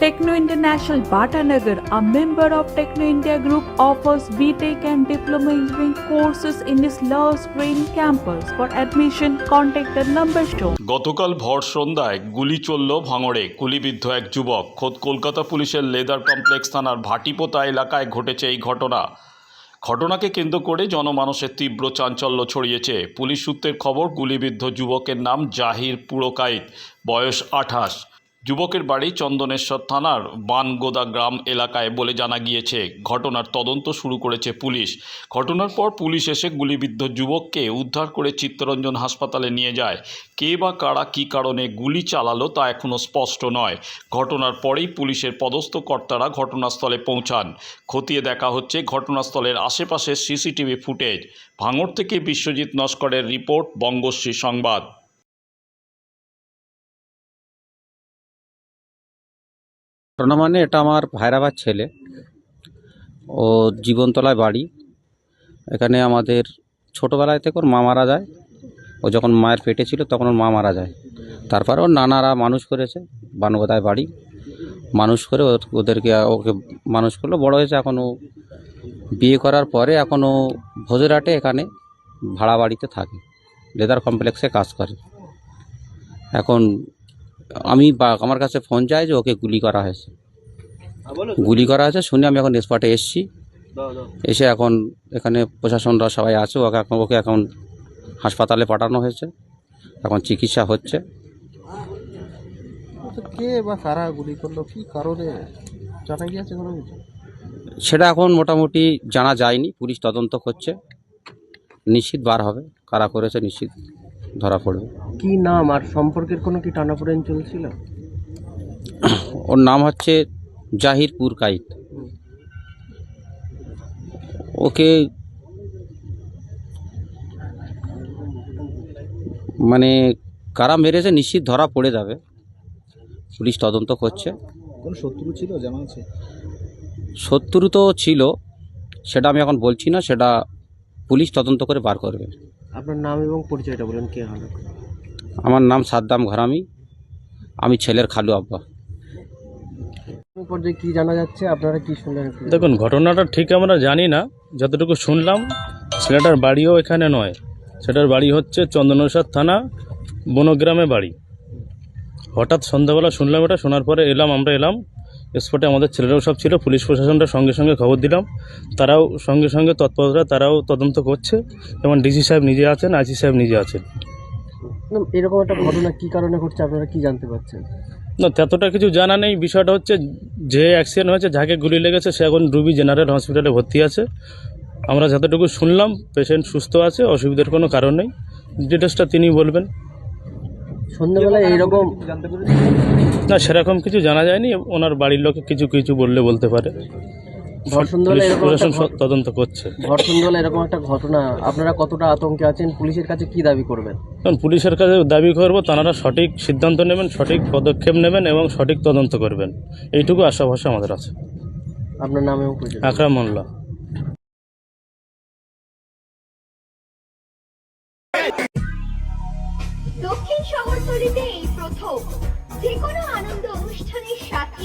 Techno International Bhatanagar, a member of Techno India Group, offers BTEC and Diploma Engineering courses in its Love Green campus. For admission, contact the number shown. গতকাল ভর সন্ধ্যায় গুলি চলল ভাঙড়ে গুলিবিদ্ধ এক যুবক খোদ কলকাতা পুলিশের লেদার কমপ্লেক্স থানার ভাটিপোতা এলাকায় ঘটেছে এই ঘটনা ঘটনাকে কেন্দ্র করে জনমানসের তীব্র চাঞ্চল্য ছড়িয়েছে পুলিশ সূত্রের খবর গুলিবিদ্ধ যুবকের নাম জাহির পুরকাইত বয়স আঠাশ যুবকের বাড়ি চন্দনেশ্বর থানার বানগোদা গ্রাম এলাকায় বলে জানা গিয়েছে, ঘটনার তদন্ত শুরু করেছে পুলিশ। ঘটনার পর পুলিশ এসে গুলিবিদ্ধ যুবককে উদ্ধার করে চিত্তরঞ্জন হাসপাতালে নিয়ে যায়। কে বা কারা কী কারণে গুলি চালালো তা এখনও স্পষ্ট নয়। ঘটনার পরেই পুলিশের পদস্থ কর্তারা ঘটনাস্থলে পৌঁছান। খতিয়ে দেখা হচ্ছে ঘটনাস্থলের আশেপাশের সিসিটিভি ফুটেজ। ভাঙড় থেকে বিশ্বজিৎ নস্করের রিপোর্ট, বঙ্গশ্রী সংবাদ। মানে এটা আমার ভাইরাবার ছেলে। ও জীবনতলায় বাড়ি। এখানে আমাদের ছোটোবেলায় থেকে ওর মা মারা যায়। ও যখন মায়ের পেটে ছিল, তখন ওর মা মারা যায়। তারপরে ওর নানারা মানুষ করেছে, বানগোদায় বাড়ি। মানুষ করে ওদের- ওদেরকে, ওকে মানুষ করল, বড় হয়েছে। এখনও বিয়ে করার পরে এখনও ভোজেরাটে এখানে ভাড়া বাড়িতে থাকে। লেদার কমপ্লেক্সে কাজ করে। এখন আমি বা আমার কাছে ফোন চাই যে ওকে গুলি করা হয়েছে। গুলি করা হয়েছে শুনে আমি এখন স্পটে এসেছি। এসে এখন এখানে প্রশাসনরা সবাই আছে ওকে এখন ওকে এখন হাসপাতালে পাঠানো হয়েছে। এখন চিকিৎসা হচ্ছে। কে বা কারা গুলি করল কি কারণে? জানা গিয়েছে কোনো কিছু? সেটা এখন মোটামুটি জানা যায়নি পুলিশ তদন্ত করছে। নিশ্চিত বার হবে কারা করেছে নিশ্চিত ধরা পড়বে। কি নাম আর সম্পর্কের কোনো কি টানাপোড়েন চলছিল? ওর নাম হচ্ছে জাহিরপুর কাইত। ওকে মানে কারা মেরেছে নিশ্চিত ধরা পড়ে যাবে। পুলিশ তদন্ত করছে। কোন শত্রু ছিল জানা আছে? শত্রু তো ছিল সেটা আমি এখন বলছি না সেটা পুলিশ তদন্ত করে বার করবে। আপনার নাম এবং পরিচয়টা বলেন কে হলো আমার নাম সাদ্দাম ঘরামি। আমি ছেলের খালু আব্বা। কি জানা যাচ্ছে? আপনারা কি শুনলেন? দেখুন ঘটনাটা ঠিক আমরা জানি না। যতটুকু শুনলাম ছেলেটার বাড়িও এখানে নয়। সেটার বাড়ি হচ্ছে চন্দনেশ্বর থানা বনগ্রামে বাড়ি। হঠাৎ সন্ধ্যাবেলা শুনলাম এটা শোনার পরে এলাম আমরা এলাম। স্পটে আমাদের ছেলেরাও সব ছিল পুলিশ প্রশাসনটা সঙ্গে সঙ্গে খবর দিলাম। তারাও সঙ্গে সঙ্গে তৎপরতা তারাও তদন্ত করছে। যেমন ডিসি সাহেব নিজে আছেন আইসি সাহেব নিজে আছেন। এরকম একটা ঘটনা কি কারণে ঘটছে আপনারা কি জানতে পারছেন? না ততটা কিছু জানা নেই। বিষয়টা হচ্ছে যে অ্যাক্সিডেন্ট হয়েছে যাকে গুলি লেগেছে সে এখন রুবি জেনারেল হসপিটালে ভর্তি আছে। আমরা যতটুকু শুনলাম পেশেন্ট সুস্থ আছে অসুবিধার কোনো কারণ নেই। ডিটেলসটা তিনি বলবেন। সন্ধ্যাবেলায় এইরকম না সেরকম কিছু জানা যায়নি। ওনার বাড়ির লোকে কিছু কিছু বললে বলতে পারে। প্রশাসন তদন্ত করছে। সন্ধ্যাবেলায় এরকম একটা ঘটনা আপনারা কতটা আতঙ্কে আছেন? পুলিশের কাছে কি দাবি করবেন? কারণ পুলিশের কাছে দাবি করব তারা সঠিক সিদ্ধান্ত নেবেন সঠিক পদক্ষেপ নেবেন এবং সঠিক তদন্ত করবেন। এইটুকু আশা ভরসা আমাদের আছে। আপনার নাম আকরাম মোল্লা। দক্ষিণ শহরতলিতে এই প্রথম যে কোনো আনন্দ অনুষ্ঠানের সাথে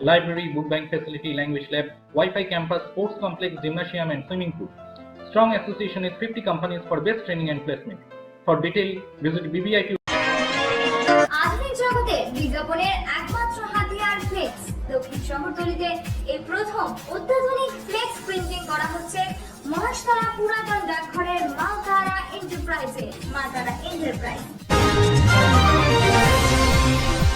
Library, book bank facility, language lab, Wi-Fi campus, sports complex, gymnasium, and swimming pool. Strong association with 50 companies for best training and placement. For detail, visit বিজ্ঞাপনের একমাত্র প্রথম করা হচ্ছে মহাশতলা পুরাতন ডাকঘরের মা তারা এন্টারপ্রাইজে মা তারা এন্টারপ্রাইজ